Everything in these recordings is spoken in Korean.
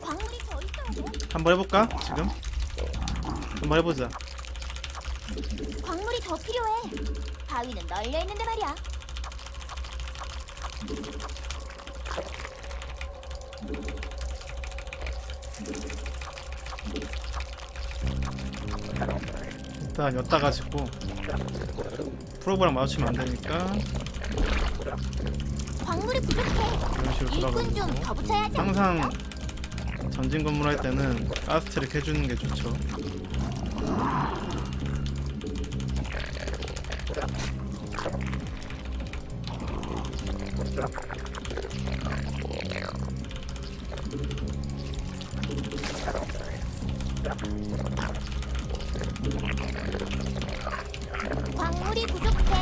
광물이 더 돼. 한번 해볼까? 지금? 한번 해보자. 광물이 더 필요해. 바위는 널려 있는데 말이야. 일단 엿다 가지고 프로그램 마주치면 안 되니까 광물이 부족해. 이런 식으로 일꾼 좀 돌아가고 더 붙여야 하지 항상 않겠어? 전진 건물 할 때는 가스트릭 해주는 게 좋죠. 광물이 부족해.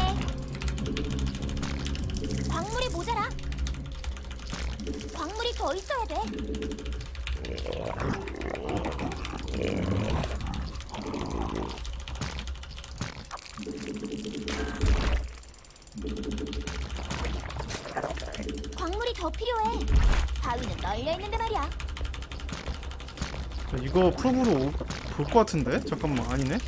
광물이 모자라. 광물이 더 있어야 돼. 광물이 더 필요해. 바위는 널려 있는데 말이야. 이거 프로브로 볼 것 같은데? 잠깐만 아니네?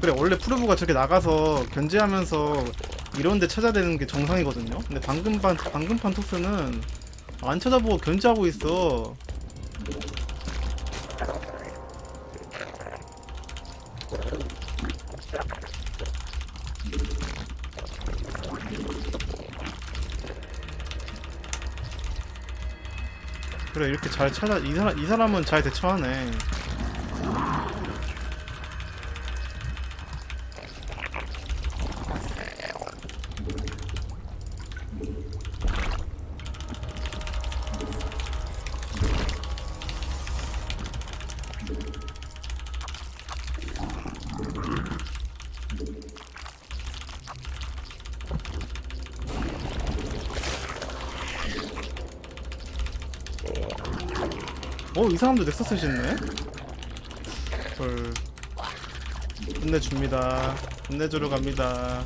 그래 원래 프로브가 저렇게 나가서 견제하면서 이런데 찾아대는 게 정상이거든요. 근데 방금판 방금 판 토스는 안 찾아보고 견제하고 있어. 그래 이렇게 잘 찾아 이 사람 이 사람은 잘 대처하네. 어, 이 사람도 넥서스 짓네? 헐. 끝내줍니다. 끝내주러 갑니다.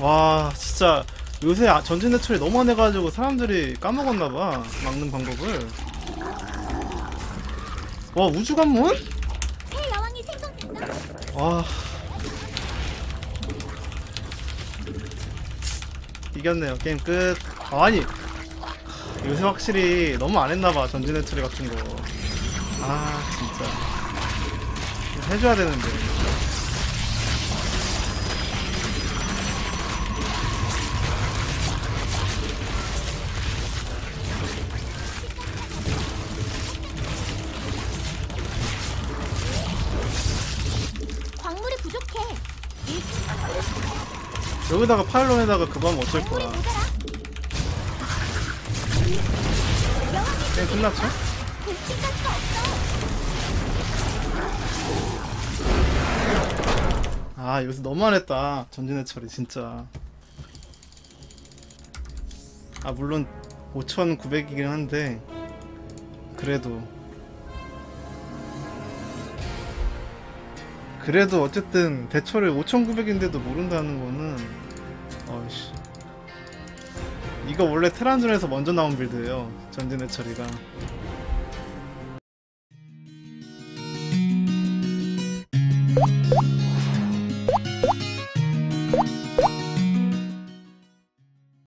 와, 진짜 요새 아- 전진 대출이 너무 안 해가지고 사람들이 까먹었나봐. 막는 방법을. 와, 우주 관문? 여왕이 생성됐어. 와. 이겼네요. 게임 끝. 아, 아니. 요새 확실히 너무 안 했나봐. 전진 해처리 같은 거. 아, 진짜. 해줘야 되는데. 광물이 부족해. 일- 여기다가 파일론에다가 그거 하면 어쩔 거야. 게임 끝났죠? 아, 요새 너무 안 했다. 전진 해처리, 진짜. 아, 물론 5,900이긴 한데, 그래도. 그래도 어쨌든 대처를 5,900인데도 모른다는 거는, 어이씨. 이거 원래 테란전에서 먼저 나온 빌드예요. 전진 해처리가.